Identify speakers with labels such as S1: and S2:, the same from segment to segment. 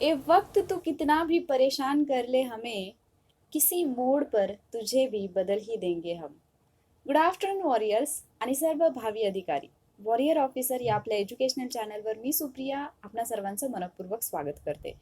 S1: ए वक्त तो कितना भी परेशान कर ले हमें किसी मोड पर तुझे भी बदल ही देंगे हम। गुड आफ्टरनून वॉरियर्स आणि सर्व भावी अधिकारी. वॉरियर ऑफिसर या आपल्या एज्युकेशनल चॅनलवर मी सुप्रिया आपणा सर्वांचं मनपूर्वक स्वागत करते.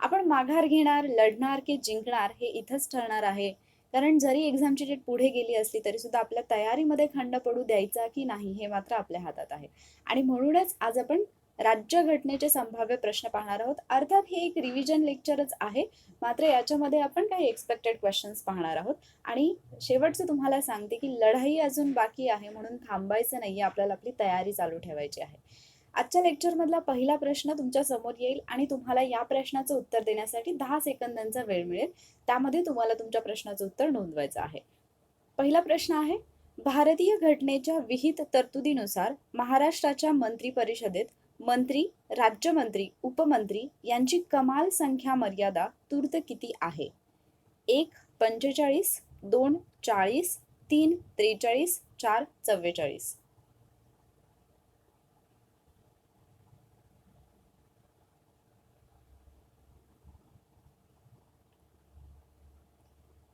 S1: आपण माघार घेणार लढणार की जिंकणार हे इथंच ठरणार आहे. कारण जरी एक्झामची डेट पुढे गेली असली तरी सुद्धा आपल्या तयारीमध्ये खंड पडू द्यायचा की नाही हे मात्र आपल्या हातात आहे. आणि म्हणूनच आज आपण राज्यघटनेचे संभाव्य प्रश्न पाहणार आहोत. अर्थात हे एक रिव्हिजन लेक्चरच आहे. मात्र याच्यामध्ये आपण काही एक्सपेक्टेड क्वेश्चन्स पाहणार आहोत. आणि शेवटचं तुम्हाला सांगते की लढाई अजून बाकी आहे म्हणून थांबायचं नाही आपल्याला आपली तयारी चालू ठेवायची आहे. आजच्या लेक्चरमधला पहिला प्रश्न तुमच्यासमोर येईल आणि तुम्हाला या प्रश्नाचं उत्तर देण्यासाठी दहा सेकंदांचा वेळ मिळेल. त्यामध्ये तुम्हाला तुमच्या प्रश्नाचं उत्तर नोंदवायचं आहे. पहिला प्रश्न आहे भारतीय घटनेच्या विहित तरतुदीनुसार महाराष्ट्राच्या मंत्री परिषदेत मंत्री राज्यमंत्री उपमंत्री यांची कमाल संख्या मर्यादा तूर्त किती आहे? एक पंचेचाळीस दोन चाळीस तीन त्रेचाळीस चार चव्वेचाळीस.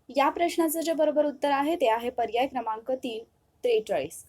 S1: या प्रश्नाचं जे बरोबर उत्तर आहे ते आहे पर्याय क्रमांक तीन त्रेचाळीस.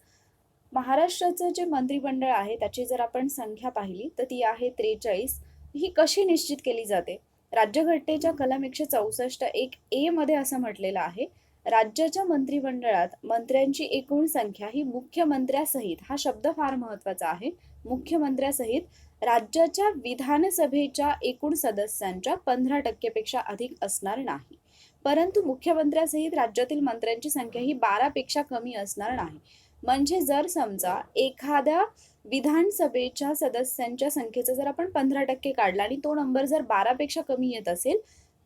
S1: महाराष्ट्राचं जे मंत्रिमंडळ आहे त्याची जर आपण संख्या पाहिली तर ती आहे त्रेचाळीस. ही कशी निश्चित केली जाते? राज्यघटनेच्या कलम एकशे चौसष्ट एक ए मध्ये असं म्हटलेलं आहे राज्याच्या मंत्रिमंडळात मंत्र्यांची एकूण संख्या ही मुख्यमंत्र्यासहित हा शब्द फार महत्त्वाचा आहे मुख्यमंत्र्यासहित राज्याच्या विधानसभेच्या एकूण सदस्यांच्या पंधरा टक्केपेक्षा अधिक असणार नाही. परंतु मुख्यमंत्र्यासहित राज्यातील मंत्र्यांची संख्या ही बारापेक्षा कमी असणार नाही. म्हणजे जर समजा एखाद्या विधानसभेच्या सदस्यांच्या संख्येचा जर आपण पंधरा टक्के काढला आणि तो नंबर जर बारापेक्षा कमी येत असेल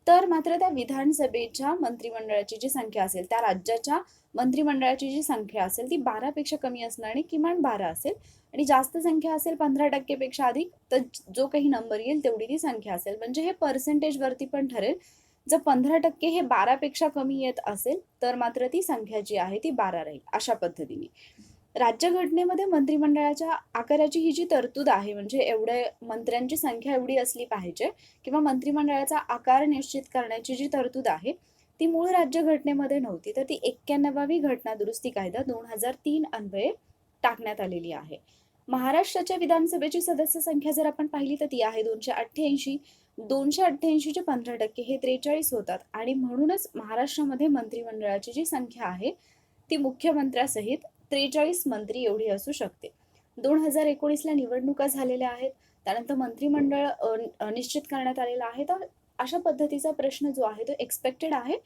S1: तर मात्र त्या विधानसभेच्या मंत्रिमंडळाची जी संख्या असेल त्या राज्याच्या मंत्रिमंडळाची जी संख्या असेल ती बारापेक्षा कमी असणार आणि किमान बारा असेल. आणि जास्त संख्या असेल पंधरा टक्केपेक्षा अधिक तर जो काही नंबर येईल तेवढी ती संख्या असेल. म्हणजे हे पर्सेंटेज वरती पण ठरेल. जर पंधरा टक्के हे बारापेक्षा कमी येत असेल तर मात्र ती संख्या जी आहे ती बारा राहील अशा पद्धतीने. राज्यघटनेमध्ये मंत्रिमंडळाच्या आकाराची ही जी तरतूद आहे म्हणजे एवढे मंत्र्यांची संख्या एवढी असली पाहिजे किंवा मंत्रिमंडळाचा आकार निश्चित करण्याची जी तरतूद आहे ती मूळ राज्यघटनेमध्ये नव्हती तर ती एक्क्याण्णवावी घटना दुरुस्ती कायदा दोन हजार तीन अन्वये टाकण्यात आलेली आहे. महाराष्ट्राच्या विधानसभेची सदस्य संख्या जर आपण पाहिली तर ती आहे दोनशे अठ्ठ्याऐंशी दोनशे अठ्ठ्याऐंशीचे पंधरा टक्के हे त्रेचाळीस होतात. आणि म्हणूनच महाराष्ट्रामध्ये मंत्रिमंडळाची जी संख्या आहे ती मुख्यमंत्र्यासहित त्रेचाळीस मंत्री एवढी असू शकते. दोन हजार एकोणीसला निवडणुका झालेल्या आहेत त्यानंतर मंत्रिमंडळ निश्चित करण्यात आलेलं आहे. तर अशा पद्धतीचा प्रश्न जो आहे तो एक्सपेक्टेड आहे.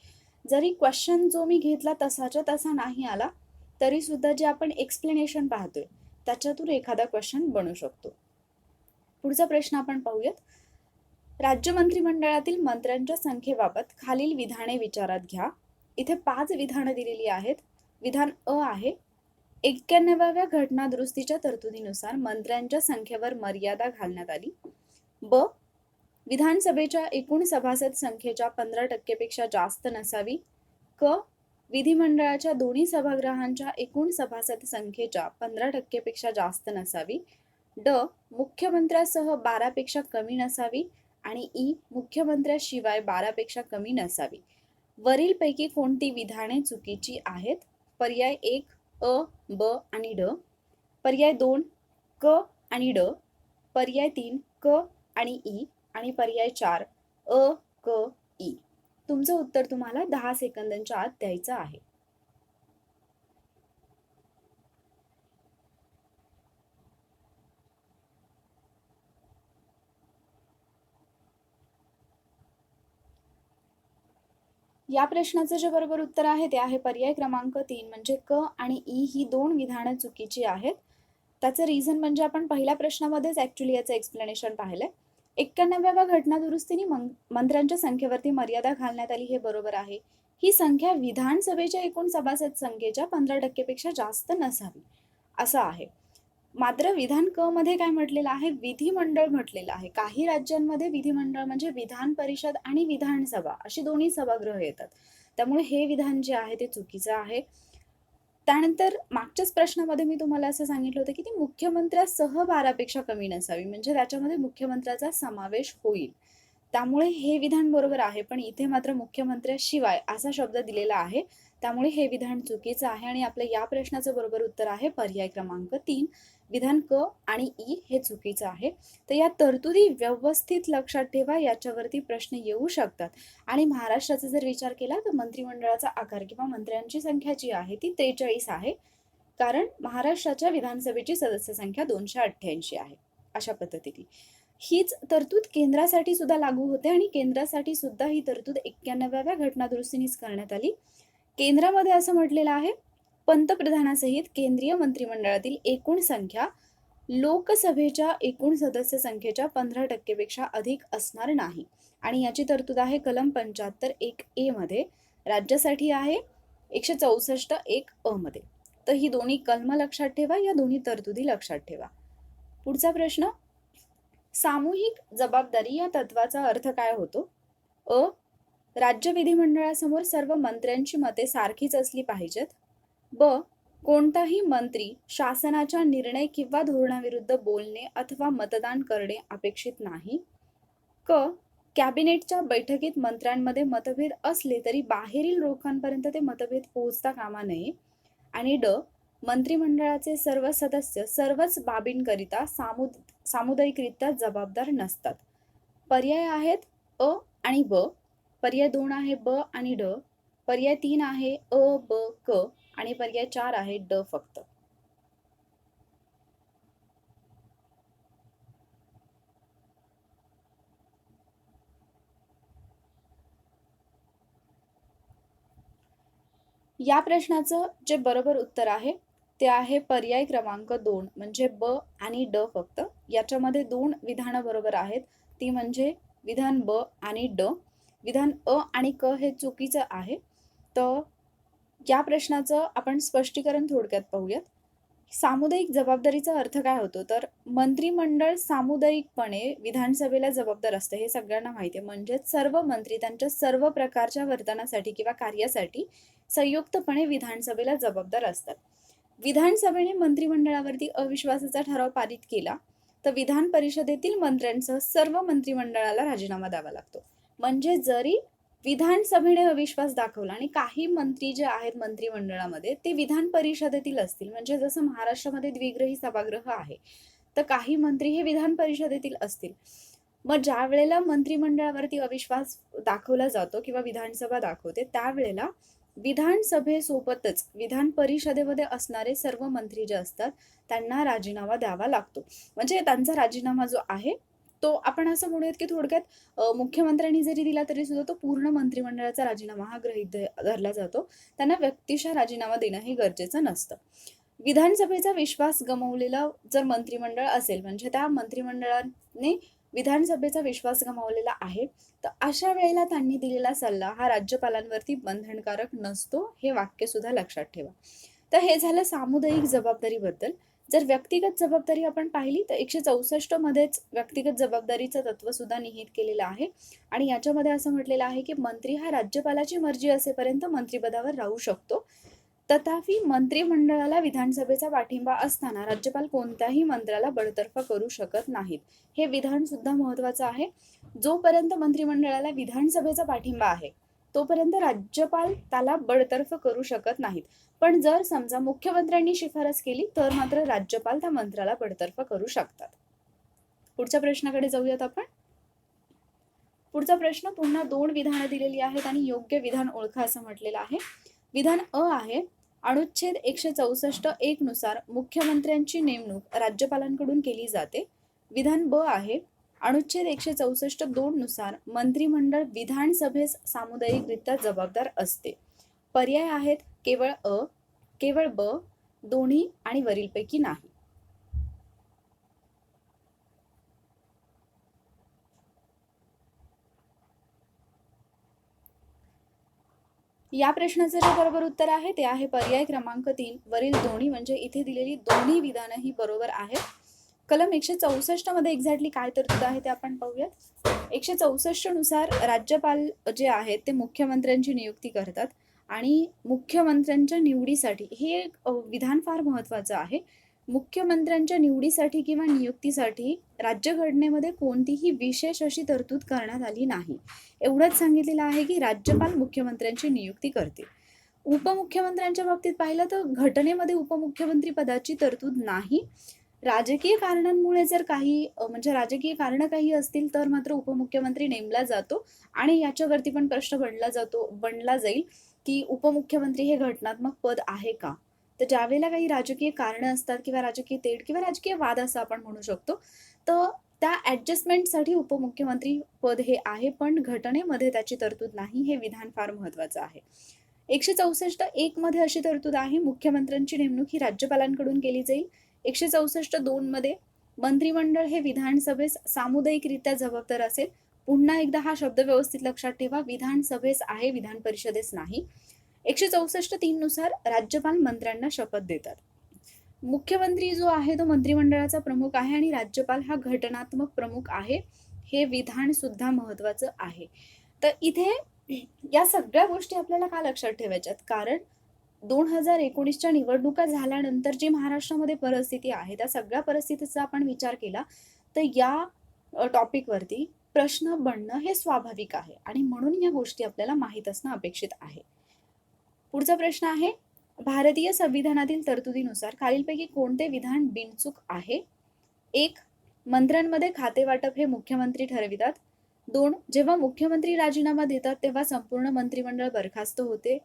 S1: जरी क्वेश्चन जो मी घेतला तसाच्या तसा नाही आला तरी सुद्धा जे आपण एक्सप्लेनेशन पाहतोय त्याच्यातून एखादा क्वेश्चन बनू शकतो. पुढचा प्रश्न आपण पाहूयात. राज्य मंत्रिमंडळातील मंत्र्यांच्या संख्येबाबत खालील विधाने विचारात घ्या. इथे पाच विधानं दिलेली आहेत. विधान अ आहे. एक्क्याण्णवाव्या घटना दुरुस्तीच्या तरतुदीनुसार मंत्र्यांच्या संख्येवर मर्यादा घालण्यात आली. ब. विधानसभेच्या एकूण सभासद संख्येच्या पंधरा टक्केपेक्षा जास्त नसावी. क. विधिमंडळाच्या दोन्ही सभागृहांच्या एकूण सभासद संख्येच्या पंधरा टक्केपेक्षा जास्त नसावी. ड. मुख्यमंत्र्यासह बारापेक्षा कमी नसावी आणि ई. मुख्यमंत्र्याशिवाय बारापेक्षा कमी नसावी. वरीलपैकी कोणती विधाने चुकीची आहेत? पर्याय एक अ ब आणि ड. पर्याय दोन क आणि ड. पर्याय तीन क आणि ई आणि पर्याय चार अ क ई. तुमचं उत्तर तुम्हाला दहा सेकंदांच्या आत द्यायचं आहे. या प्रश्नाचं जे बरोबर उत्तर आहे ते आहे पर्याय क्रमांक तीन म्हणजे क आणि ई ही दोन विधानं चुकीची आहेत. त्याचं रिझन म्हणजे आपण पहिल्या प्रश्नामध्येच ऍक्च्युली याचं एक्सप्लेनेशन पाहिलंय. एक्क्याण्णव्याव्या घटना दुरुस्तीने मंत्र्यांच्या संख्येवरती मर्यादा घालण्यात आली हे बरोबर आहे. ही संख्या विधानसभेच्या एकूण सभासद संख्येच्या पंधरा टक्केपेक्षा जास्त नसावी असं आहे. मात्र विधान क मध्ये काय म्हटलेलं आहे? विधिमंडळ म्हटलेलं आहे. काही राज्यांमध्ये विधिमंडळ म्हणजे विधान परिषद आणि विधानसभा अशी दोन्ही सभागृह येतात. त्यामुळे हे विधान जे आहे ते चुकीचं आहे. त्यानंतर मागच्याच प्रश्नामध्ये मी तुम्हाला असं सांगितलं होतं की ती मुख्यमंत्र्यासह बारापेक्षा कमी नसावी म्हणजे त्याच्यामध्ये मुख्यमंत्र्याचा समावेश होईल. त्यामुळे हे विधान बरोबर आहे पण इथे मात्र मुख्यमंत्र्याशिवाय असा शब्द दिलेला आहे. त्यामुळे हे विधान चुकीचं आहे आणि आपल्या या प्रश्नाचं बरोबर उत्तर आहे पर्याय क्रमांक तीन. विधान क आणि ई हे चुकीचं आहे. तर या तरतुदी व्यवस्थित लक्षात ठेवा याच्यावरती प्रश्न येऊ शकतात. आणि महाराष्ट्राचा जर विचार केला तर मंत्रिमंडळाचा आकार किंवा मंत्र्यांची संख्या जी आहे ती त्रेचाळीस आहे. कारण महाराष्ट्राच्या विधानसभेची सदस्य संख्या दोनशे अठ्ठ्याऐंशी आहे अशा पद्धतीने हीच तरतूद केंद्रासाठी सुद्धा लागू होते आणि केंद्रासाठी सुद्धा ही तरतूद एक्क्याण्णव्याव्या घटनादुरुस्तीनेच करण्यात आली. केंद्रामध्ये असं म्हटलेलं आहे पंतप्रधानासहित केंद्रीय मंत्रिमंडळातील एकूण संख्या लोकसभेच्या एकूण सदस्य संख्येच्या पंधरा टक्केपेक्षा अधिक असणार नाही. आणि याची तरतूद आहे कलम पंच्याहत्तर एक ए मध्ये. राज्यासाठी आहे एकशे चौसष्ट एक अ मध्ये. तर ही दोन्ही कलम लक्षात ठेवा या दोन्ही तरतुदी लक्षात ठेवा. पुढचा प्रश्न सामूहिक जबाबदारी या तत्वाचा अर्थ काय होतो? अ राज्य विधिमंडळासमोर सर्व मंत्र्यांची मते सारखीच असली पाहिजेत. ब. कोणताही मंत्री शासनाच्या निर्णय किंवा धोरणाविरुद्ध बोलणे अथवा मतदान करणे अपेक्षित नाही. क. कॅबिनेटच्या बैठकीत मंत्र्यांमध्ये मतभेद असले तरी बाहेरील लोकांपर्यंत ते मतभेद पोहोचता कामा नये. आणि ड. मंत्रिमंडळाचे सर्व सदस्य सर्वच बाबींकरिता सामु सामुदायिकरित्या जबाबदार नसतात. पर्याय आहेत अ आणि ब. पर्याय दोन आहे ब आणि ड. पर्याय तीन आहे अ ब क आणि पर्याय चार आहे ड फक्त. या प्रश्नाचं जे बरोबर उत्तर आहे ते आहे पर्याय क्रमांक दोन म्हणजे ब आणि ड फक्त. याच्यामध्ये दोन विधानं बरोबर आहेत. ती म्हणजे विधान ब आणि ड. विधान अ आणि क हे चुकीचं आहे तर या प्रश्नाचं आपण स्पष्टीकरण थोडक्यात पाहूयात. सामुदायिक जबाबदारीचा अर्थ काय होतो? तर मंत्रिमंडळ सामुदायिकपणे विधानसभेला जबाबदार असतं हे सगळ्यांना माहिती आहे. म्हणजेच सर्व मंत्री त्यांच्या सर्व प्रकारच्या वर्तनासाठी किंवा कार्यासाठी संयुक्तपणे विधानसभेला जबाबदार असतात. विधानसभेने मंत्रिमंडळावरती अविश्वासाचा ठराव पारित केला तर विधान परिषदेतील मंत्र्यांसह सर्व मंत्रिमंडळाला राजीनामा द्यावा लागतो. म्हणजे जरी विधानसभेने अविश्वास दाखवला आणि काही मंत्री जे आहेत मंत्रिमंडळामध्ये ते विधान परिषदेतील असतील. म्हणजे जसं महाराष्ट्रामध्ये द्विग्रही सभागृह आहे तर काही मंत्री हे विधान परिषदेतील असतील. मग ज्या वेळेला मंत्रिमंडळावरती अविश्वास दाखवला जातो किंवा विधानसभा दाखवते त्यावेळेला विधानसभेसोबतच विधान परिषदेमध्ये असणारे सर्व मंत्री जे असतात त्यांना राजीनामा द्यावा लागतो. म्हणजे त्यांचा राजीनामा जो आहे तो आपण असं म्हणूयात की थोडक्यात मुख्यमंत्र्यांनी जरी दिला तरी सुद्धा तो पूर्ण मंत्रिमंडळाचा राजीनामा हा गृहित धरला जातो. त्यांना व्यक्तिशः राजीनामा देणं हे गरजेचं नसतं. विधानसभेचा विश्वास गमावलेला जर मंत्रिमंडळ असेल म्हणजे त्या मंत्रिमंडळाने विधानसभेचा विश्वास गमावलेला आहे तर अशा वेळेला त्यांनी दिलेला सल्ला हा राज्यपालांवरती बंधनकारक नसतो हे वाक्य सुद्धा लक्षात ठेवा. तर हे झालं सामुदायिक जबाबदारीबद्दल. जर व्यक्तिगत जबाबदारी आपण पाहिली तर एकशे चौसष्ट मध्येच व्यक्तिगत जबाबदारीचं तत्व सुद्धा निहित केलेलं आहे. आणि याच्यामध्ये असं म्हटलेलं आहे की मंत्री हा राज्यपालाची मर्जी असेपर्यंत मंत्रिपदावर राहू शकतो. तथापि मंत्रिमंडळाला विधानसभेचा पाठिंबा असताना राज्यपाल कोणत्याही मंत्र्याला बडतर्फ करू शकत नाहीत. हे विधान सुद्धा महत्वाचं आहे. जोपर्यंत मंत्रिमंडळाला विधानसभेचा पाठिंबा आहे तोपर्यंत राज्यपाल त्याला बडतर्फ करू शकत नाहीत. पण जर समजा मुख्यमंत्र्यांनी शिफारस केली तर मात्र राज्यपाल त्या मंत्र्याला बडतर्फ करू शकतात. पुढच्या प्रश्नाकडे जाऊयात आपण. पुढचा प्रश्न पुन्हा दोन विधानं दिलेली आहेत आणि योग्य विधान ओळखा असं म्हटलेलं आहे. विधान अ आहे अनुच्छेद एकशे चौसष्ट एक नुसार मुख्यमंत्र्यांची नेमणूक राज्यपालांकडून केली जाते. विधान ब आहे अनुच्छेद एकशे चौसष्ट दोन नुसार मंत्रिमंडळ विधानसभेस सामुदायिकरित्या जबाबदार असते. पर्याय आहेत केवळ अ केवळ ब दोन्ही आणि वरीलपैकी नाही. या प्रश्नाचं जे बरोबर उत्तर आहे ते आहे पर्याय क्रमांक तीन. वरील दोन्ही म्हणजे इथे दिलेली दोन्ही विधानं ही बरोबर आहेत. कलम एकशे चौसष्टमध्ये एक्झॅक्टली काय तरतूद आहे ते आपण पाहूयात. एकशे चौसष्टनुसार राज्यपाल जे आहेत ते मुख्यमंत्र्यांची नियुक्ती करतात आणि मुख्यमंत्र्यांच्या निवडीसाठी हे एक विधान फार महत्वाचं आहे. मुख्यमंत्र्यांच्या निवडीसाठी किंवा नियुक्तीसाठी राज्यघटनेमध्ये कोणतीही विशेष अशी तरतूद करण्यात आली नाही. एवढंच सांगितलेलं आहे की राज्यपाल मुख्यमंत्र्यांची नियुक्ती करतील. उपमुख्यमंत्र्यांच्या बाबतीत पाहिलं तर घटनेमध्ये उपमुख्यमंत्री पदाची तरतूद नाही. राजकीय कारणांमुळे जर काही म्हणजे राजकीय कारण काही असतील तर मात्र उपमुख्यमंत्री नेमला जातो आणि याच्यावरती पण प्रश्न बनला जातो बनला जाईल की उपमुख्यमंत्री हे घटनात्मक पद आहे का? तर ज्यावेळेला काही राजकीय कारणं असतात किंवा राजकीय तेढ किंवा राजकीय वाद असं आपण म्हणू शकतो तर त्या ॲडजस्टमेंटसाठी उपमुख्यमंत्री पद हे आहे पण घटनेमध्ये त्याची तरतूद नाही हे विधान फार महत्त्वाचं आहे. एकशे चौसष्ट एक मध्ये अशी तरतूद आहे मुख्यमंत्र्यांची नेमणूक ही राज्यपालांकडून केली जाईल. एकशे चौसष्ट दोन मध्ये मंत्रिमंडळ हे विधानसभेस सामुदायिकरित्या जबाबदार असेल. पुन्हा एकदा हा शब्द व्यवस्थित लक्षात ठेवा. विधानसभेस आहे विधान परिषदेस नाही. एकशे चौसष्ट तीन नुसार राज्यपाल मंत्र्यांना शपथ देतात. मुख्यमंत्री जो आहे तो मंत्रिमंडळाचा प्रमुख आहे आणि राज्यपाल हा घटनात्मक प्रमुख आहे. हे विधान सुद्धा महत्वाचं आहे. तर इथे या सगळ्या गोष्टी आपल्याला का लक्षात ठेवायच्यात? कारण दोन हजार एकोणीसच्या निवडणुका झाल्यानंतर जी महाराष्ट्रामध्ये परिस्थिती आहे त्या सगळ्या परिस्थितीचा आपण विचार केला तर या टॉपिकवरती प्रश्न बनणं हे स्वाभाविक आहे आणि म्हणून या गोष्टी आपल्याला माहीत असणं अपेक्षित आहे. पुढचा प्रश्न आहे भारतीय संविधानातील तरतुदीनुसार खालीलपैकी कोणते विधान बिनचूक आहे? एक मंत्र्यांमध्ये खाते वाटप हे मुख्यमंत्री ठरवितात. दोन जेव्हा मुख्यमंत्री राजीनामा देतात तेव्हा संपूर्ण मंत्रिमंडळ बरखास्त होते.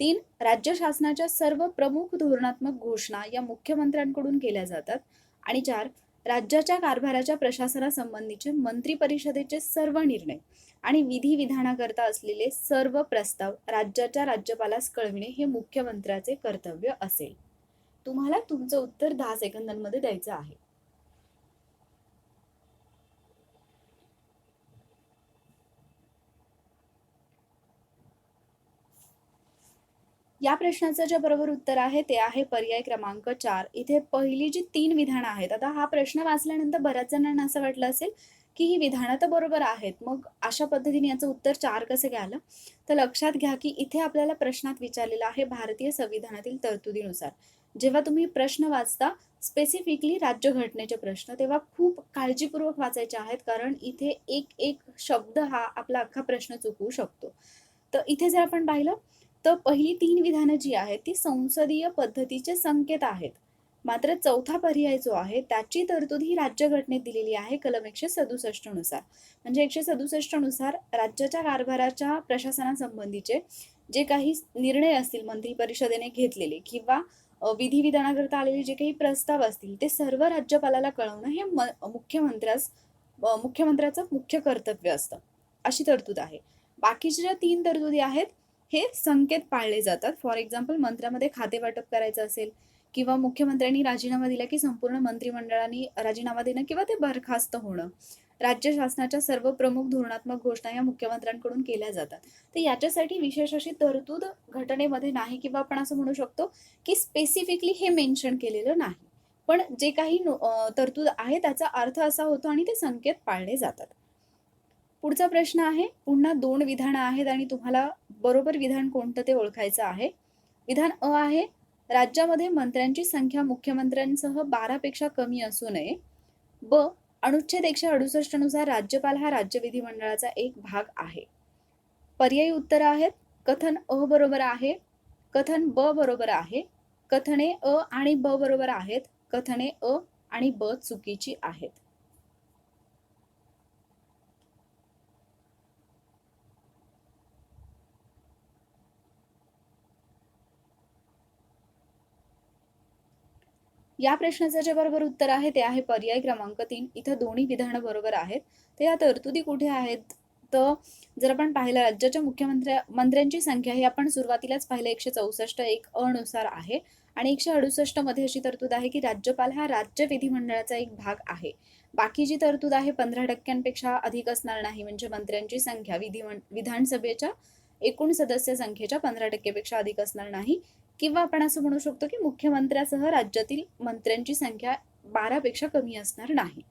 S1: तीन राज्य शासनाच्या सर्व प्रमुख धोरणात्मक घोषणा या मुख्यमंत्र्यांकडून केल्या जातात. आणि चार राज्याच्या कारभाराच्या प्रशासनासंबंधीचे मंत्री परिषदेचे सर्व निर्णय आणि विधी विधानाकरता असलेले सर्व प्रस्ताव राज्याच्या राज्यपालास कळविणे हे मुख्यमंत्र्याचे कर्तव्य असेल. तुम्हाला तुमचं उत्तर दहा सेकंदांमध्ये द्यायचं आहे. या प्रश्नाचं जे बरोबर उत्तर आहे ते आहे पर्याय क्रमांक चार. इथे पहिली जी तीन विधानं आहेत आता हा प्रश्न वाचल्यानंतर बऱ्याच जणांना असं वाटलं असेल की ही विधानं तर बरोबर आहेत. मग अशा पद्धतीने याचं उत्तर चार कसं घ्यालं तर लक्षात घ्या की इथे आपल्याला प्रश्नात विचारलेलं आहे भारतीय संविधानातील तरतुदीनुसार. जेव्हा तुम्ही प्रश्न वाचता स्पेसिफिकली राज्यघटनेचे प्रश्न तेव्हा खूप काळजीपूर्वक वाचायचे आहेत कारण इथे एक एक शब्द हा आपला अख्खा प्रश्न चुकवू शकतो. तर इथे जर आपण पाहिलं तर पहिली तीन विधानं जी आहेत ती संसदीय पद्धतीचे संकेत आहेत. मात्र चौथा पर्याय जो आहे त्याची तरतूद ही राज्यघटनेत दिलेली आहे कलम एकशे सदुसष्टनुसार म्हणजे एकशे सदुसष्टनुसार राज्याच्या कारभाराच्या प्रशासनासंबंधीचे जे काही निर्णय असतील मंत्री परिषदेने घेतलेले किंवा विधिविधानाकरता विधी विधानाकरता आलेले जे काही प्रस्ताव असतील ते सर्व राज्यपालाला कळवणं हे म मुख्यमंत्र्यास मुख्यमंत्र्याचं मुख्य कर्तव्य असतं. अशी तरतूद आहे. बाकीच्या ज्या तीन तरतुदी आहेत हे संकेत पाळले जातात. फॉर एक्झाम्पल मंत्र्यामध्ये खाते वाटप करायचं असेल किंवा मुख्यमंत्र्यांनी राजीनामा दिला की संपूर्ण मंत्रिमंडळाने राजीनामा देणं किंवा ते बरखास्त होणं. राज्य शासनाच्या सर्व प्रमुख धोरणात्मक घोषणा या मुख्यमंत्र्यांकडून केल्या जातात. तर याच्यासाठी विशेष अशी तरतूद घटनेमध्ये नाही किंवा आपण असं म्हणू शकतो की स्पेसिफिकली हे मेन्शन केलेलं नाही. पण जे काही तरतूद आहे त्याचा अर्थ असा होतो आणि ते संकेत पाळले जातात. पुढचा प्रश्न आहे पुन्हा दोन विधानं आहेत आणि तुम्हाला बरोबर विधान कोणतं ते ओळखायचं आहे. विधान अ आहे राज्यामध्ये मंत्र्यांची संख्या मुख्यमंत्र्यांसह बारापेक्षा कमी असू नये. ब अनुच्छेद एकशे अडुसष्टनुसार राज्यपाल हा राज्य विधिमंडळाचा एक भाग आहे. पर्यायी उत्तर आहेत कथन अ बरोबर आहे कथन ब बरोबर आहे कथने अ आणि ब बरोबर आहेत कथने अ आणि ब चुकीची आहेत. या प्रश्नाचं जे बरोबर उत्तर आहे ते आहे पर्याय क्रमांक तीन. इथं दोन्ही विधानं बरोबर आहेत. तर या तरतुदी कुठे आहेत? तर जर आपण पाहिलं राज्याच्या मुख्यमंत्र्या मंत्र्यांची संख्या ही आपण सुरुवातीलाच पाहिलं एकशे चौसष्ट एक अनुसार आहे. आणि एकशे अडुसष्टमध्ये अशी तरतूद आहे की राज्यपाल हा राज्य विधिमंडळाचा एक भाग आहे. बाकी जी तरतूद आहे पंधरा टक्क्यांपेक्षा अधिक असणार नाही. म्हणजे मंत्र्यांची संख्या विधी विधानसभेच्या एकूण सदस्य संख्येच्या पंधरा टक्केपेक्षा अधिक असणार नाही. किंवा आपण असं म्हणू शकतो की मुख्यमंत्र्यासह राज्यातील मंत्र्यांची संख्या बारापेक्षा कमी असणार नाही.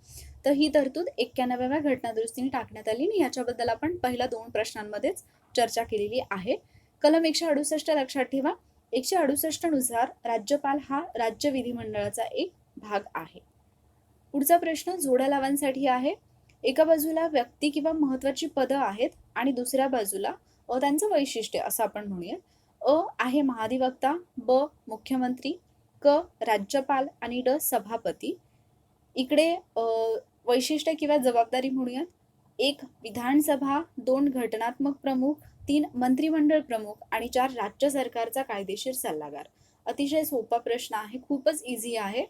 S1: तर ही तरतूद एक्क्याण्णव्या घटनादुरुस्तीने टाकण्यात आली आणि याच्याबद्दल आपण पहिल्या दोन प्रश्नांमध्येच चर्चा केलेली आहे. कलम एकशे अडुसष्ट लक्षात ठेवा. एकशे अडुसष्टनुसार राज्यपाल हा राज्य विधिमंडळाचा एक भाग आहे. पुढचा प्रश्न जोड्या लावांसाठी आहे. एका बाजूला व्यक्ती किंवा महत्वाची पदं आहेत आणि दुसऱ्या बाजूला त्यांचं वैशिष्ट्य असं आपण म्हणूया. अ आहे महाधिवक्ता ब मुख्यमंत्री क राज्यपाल आणि ड सभापती. इकडे वैशिष्ट्य किंवा जबाबदारी म्हणूयात. एक विधानसभा दोन घटनात्मक प्रमुख तीन मंत्रिमंडळ प्रमुख आणि चार राज्य सरकारचा कायदेशीर सल्लागार. अतिशय सोपा प्रश्न आहे खूपच इझी आहे.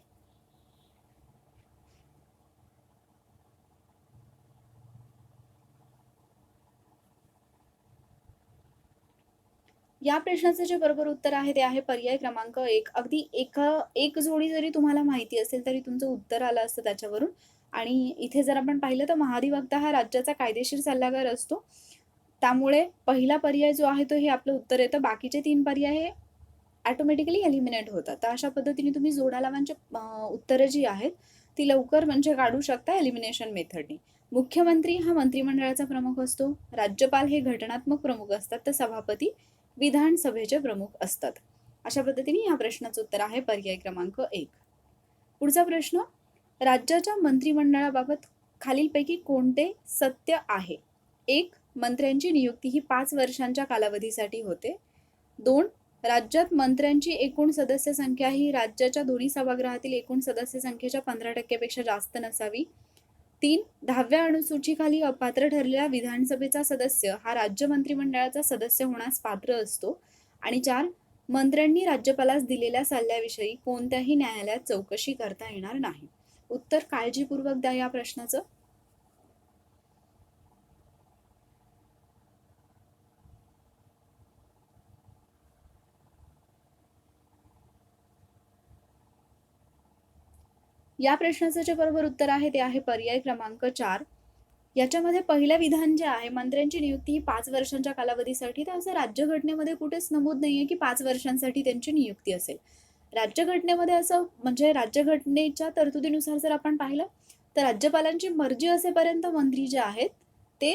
S1: या प्रश्नाचं जे बरोबर उत्तर आहे ते आहे पर्याय क्रमांक एक. अगदी एका एक जोडी जरी तुम्हाला माहिती असेल तरी तुमचं उत्तर आलं असतं त्याच्यावरून. आणि इथे जर आपण पाहिलं तर महाधिवक्ता हा राज्याचा कायदेशीर सल्लागार असतो. त्यामुळे पहिला पर्याय जो आहे तो हे आपलं उत्तर येतं. बाकीचे तीन पर्याय हे ॲटोमॅटिकली एलिमिनेट होतात. तर अशा पद्धतीने तुम्ही जोडा लावांची उत्तरं जी आहेत ती लवकर म्हणजे काढू शकता एलिमिनेशन मेथडनी मुख्यमंत्री हा मंत्रिमंडळाचा प्रमुख असतो. राज्यपाल हे घटनात्मक प्रमुख असतात. तर सभापती विधानसभेचे प्रमुख असतात. अशा पद्धतीने या प्रश्नाचं उत्तर आहे पर्याय क्रमांक एक. पुढचा प्रश्न राज्याच्या मंत्रिमंडळाबाबत खालीलपैकी कोणते सत्य आहे? एक मंत्र्यांची नियुक्ती ही पाच वर्षांच्या कालावधीसाठी होते. दोन राज्यात मंत्र्यांची एकूण सदस्य संख्या ही राज्याच्या दोन्ही सभागृहातील एकूण सदस्य संख्येच्या पंधरा टक्क्यापेक्षा जास्त नसावी. तीन दहाव्या अनुसूचीखाली अपात्र ठरलेला विधानसभेचा सदस्य हा राज्य मंत्रिमंडळाचा सदस्य होण्यास पात्र असतो. आणि चार मंत्र्यांनी राज्यपालास दिलेल्या सल्ल्याविषयी कोणत्याही न्यायालयात चौकशी करता येणार नाही. उत्तर काळजीपूर्वक द्या या प्रश्नाचं. या प्रश्नाचं जे बरोबर उत्तर आहे ते आहे पर्याय क्रमांक चार. याच्यामध्ये पहिलं विधान जे आहे मंत्र्यांची नियुक्ती ही पाच वर्षांच्या कालावधीसाठी. तर असं राज्यघटनेमध्ये कुठेच नमूद नाहीये की पाच वर्षांसाठी त्यांची नियुक्ती असेल. राज्यघटनेमध्ये असं म्हणजे राज्यघटनेच्या तरतुदीनुसार जर आपण पाहिलं तर राज्यपालांची मर्जी असेपर्यंत मंत्री जे आहेत ते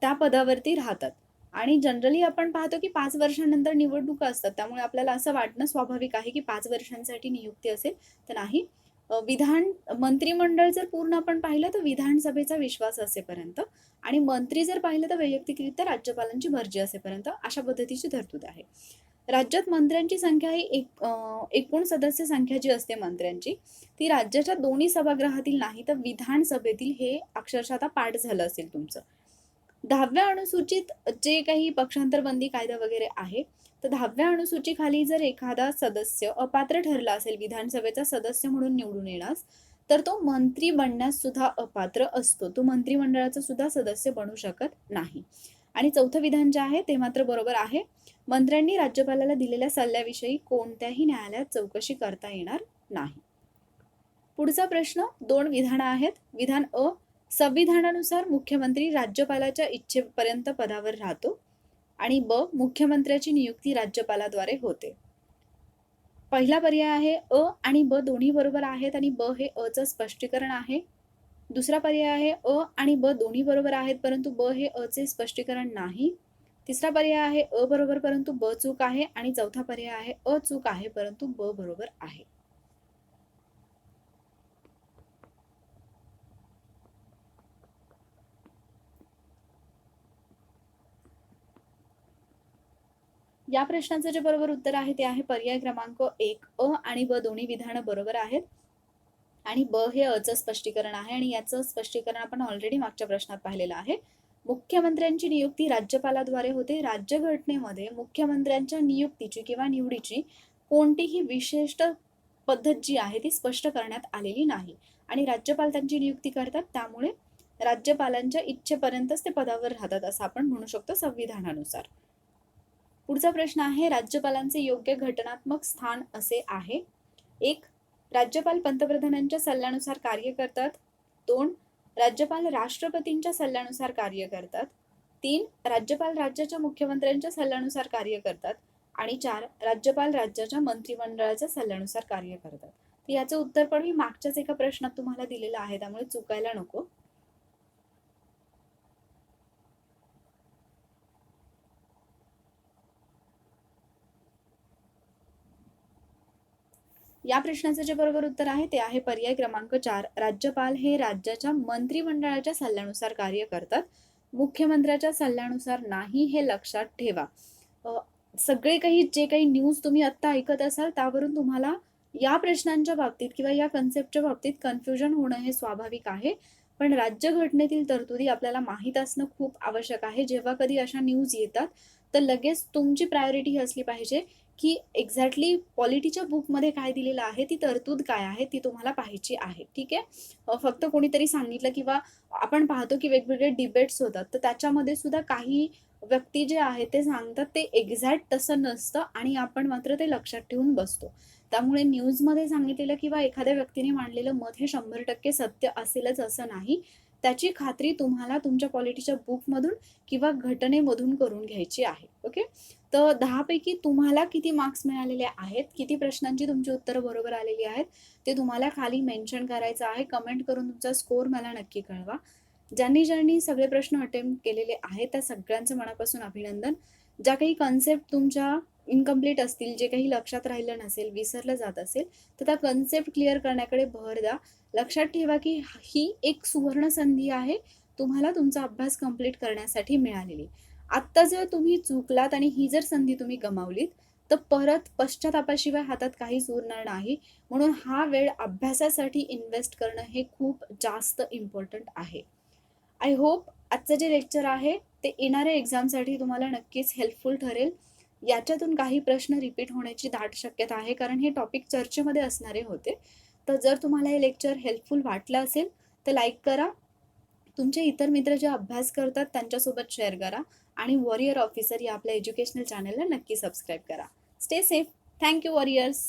S1: त्या पदावरती राहतात. आणि जनरली आपण पाहतो की पाच वर्षांनंतर निवडणुका असतात. त्यामुळे आपल्याला असं वाटणं स्वाभाविक आहे की पाच वर्षांसाठी नियुक्ती असेल. तर नाही विधान मंत्रिमंडळ जर पूर्ण आपण पाहिलं तर विधानसभेचा विश्वास असेपर्यंत आणि मंत्री जर पाहिलं तर वैयक्तिकरित्या राज्यपालांची भरजी असेपर्यंत अशा पद्धतीची तरतूद आहे. राज्यात मंत्र्यांची संख्या ही एक एकूण सदस्य संख्या जी असते मंत्र्यांची ती राज्याच्या दोन्ही सभागृहातील नाही तर विधानसभेतील हे अक्षरशः आता पाठ झालं असेल तुमचं. दहाव्या अनुसूचित जे काही पक्षांतर बंदी कायदा वगैरे आहे तर दहाव्या अनुसूचीखाली जर एखादा सदस्य अपात्र ठरला असेल विधानसभेचा सदस्य म्हणून निवडून येण्यास तर तो मंत्री बनण्यास सुद्धा अपात्र असतो. तो मंत्रिमंडळाचा सुद्धा सदस्य बनू शकत नाही. आणि चौथं विधान जे आहे ते मात्र बरोबर आहे. मंत्र्यांनी राज्यपालाला दिलेल्या सल्ल्याविषयी कोणत्याही न्यायालयात चौकशी करता येणार नाही. पुढचा प्रश्न दोन विधानं आहेत. विधान अ संविधानानुसार मुख्यमंत्री राज्यपालाच्या इच्छेपर्यंत पदावर राहतो. आणि ब मुख्यमंत्र्याची नियुक्ती राज्यपालाद्वारे होते. पहिला पर्याय आहे अ आणि ब दोन्ही बरोबर आहेत आणि ब हे अ स्पष्टीकरण आहे. दुसरा पर्याय आहे अ आणि ब दोन्ही बरोबर आहेत परंतु ब हे अ चे स्पष्टीकरण नाही. तिसरा पर्याय आहे अ बरोबर परंतु ब चूक आहे आणि चौथा पर्याय आहे अ चूक आहे परंतु ब बरोबर आहे. या प्रश्नाचं जे बरोबर उत्तर आहे ते आहे पर्याय क्रमांक एक अ आणि ब दोन्ही विधानं बरोबर आहेत. आणि ब हे अचं स्पष्टीकरण आहे आणि याचं स्पष्टीकरण आपण ऑलरेडी मागच्या प्रश्नात पाहिलेलं आहे. मुख्यमंत्र्यांची नियुक्ती राज्यपालाद्वारे होते. राज्यघटनेमध्ये मुख्यमंत्र्यांच्या नियुक्तीची किंवा निवडीची कोणतीही विशिष्ट पद्धत जी आहे ती स्पष्ट करण्यात आलेली नाही. आणि राज्यपाल त्यांची नियुक्ती करतात त्यामुळे राज्यपालांच्या इच्छेपर्यंतच ते पदावर राहतात असं आपण म्हणू शकतो संविधानानुसार. पुढचा प्रश्न आहे राज्यपालांचे योग्य घटनात्मक स्थान असे आहे. एक राज्यपाल पंतप्रधानांच्या सल्ल्यानुसार कार्य करतात. दोन राज्यपाल राष्ट्रपतींच्या सल्ल्यानुसार कार्य करतात. तीन राज्यपाल राज्याच्या मुख्यमंत्र्यांच्या सल्ल्यानुसार कार्य करतात. आणि चार राज्यपाल राज्याच्या मंत्रिमंडळाच्या सल्ल्यानुसार कार्य करतात. तर याचं उत्तर पण मी मागच्याच एका प्रश्नात तुम्हाला दिलेलं आहे त्यामुळे चुकायला नको. या प्रश्नाचं जे बरोबर उत्तर आहे ते आहे पर्याय क्रमांक चार. राज्यपाल हे राज्याच्या मंत्रिमंडळाच्या सल्ल्यानुसार कार्य करतात. मुख्यमंत्र्याच्या सल्ल्यानुसार नाही हे लक्षात ठेवा. सगळे काही जे काही न्यूज तुम्ही आत्ता ऐकत असाल त्यावरून तुम्हाला या प्रश्नांच्या बाबतीत किंवा या कन्सेप्टच्या बाबतीत कन्फ्युजन होणं हे स्वाभाविक आहे. पण राज्यघटनेतील तरतुदी आपल्याला माहीत असणं खूप आवश्यक आहे. जेव्हा कधी अशा न्यूज येतात तर लगेच तुमची प्रायोरिटी ही असली पाहिजे. की एक्झॅक्टली पॉलिटीच्या बुकमध्ये काय दिलेलं आहे ती तरतूद काय आहे ती तुम्हाला पाहायची आहे. ठीक आहे? फक्त कोणीतरी सांगितलं किंवा आपण पाहतो की वेगवेगळे डिबेट्स होतात तर त्याच्यामध्ये सुद्धा काही व्यक्ती जे आहे ते सांगतात ते एक्झॅक्ट तसं नसतं आणि आपण मात्र ते लक्षात ठेवून बसतो. त्यामुळे न्यूजमध्ये सांगितलेलं किंवा एखाद्या व्यक्तीने मांडलेलं मत हे शंभर टक्के सत्य असेलच असं नाही. त्याची खात्री तुम्हाला तुमच्या पॉलिटीच्या बुकमधून किंवा घटनेमधून करून घ्यायची आहे. ओके तर दहापैकी तुम्हाला किती मार्क्स मिळालेले आहेत? किती प्रश्नांची तुमची उत्तरं बरोबर आलेली आहेत? ते तुम्हाला खाली मेन्शन करायचं आहे. कमेंट करून तुमचा स्कोर मला नक्की कळवा. ज्यांनी ज्यांनी सगळे प्रश्न अटेम्प्ट केलेले आहेत त्या सगळ्यांचं मनापासून अभिनंदन. ज्या काही कन्सेप्ट तुमच्या इनकम्प्लीट असतील जे काही लक्षात राहिलं नसेल विसरलं जात असेल तर त्या कन्सेप्ट क्लिअर करण्याकडे भर द्या. लक्षात ठेवा की ही एक सुवर्ण संधी आहे. तुम्हाला तुमचा अभ्यास कंप्लीट करण्यासाठी मिळालेली. आत्ता जर तुम्ही चुकलात आणि ही जर संधी तुम्ही गमावलीत तर परत पश्चातापाशिवाय हातात काहीच उरणार नाही. म्हणून हा वेळ अभ्यासासाठी इन्व्हेस्ट करणं हे खूप जास्त इम्पॉर्टंट आहे. आय होप आजचं जे लेक्चर आहे ते येणाऱ्या एक्झामसाठी तुम्हाला नक्कीच हेल्पफुल ठरेल. याच्यातून काही प्रश्न रिपीट होण्याची दाट शक्यता आहे कारण हे टॉपिक चर्चेमध्ये असणारे होते. तर जर तुम्हाला हे लेक्चर हेल्पफुल वाटलं असेल तर लाईक करा. तुमचे इतर मित्र जे अभ्यास करतात त्यांच्यासोबत शेअर करा. आणि वॉरियर ऑफिसर या आपल्या एज्युकेशनल चॅनलला नक्की सबस्क्राईब करा. Stay safe thank you warriors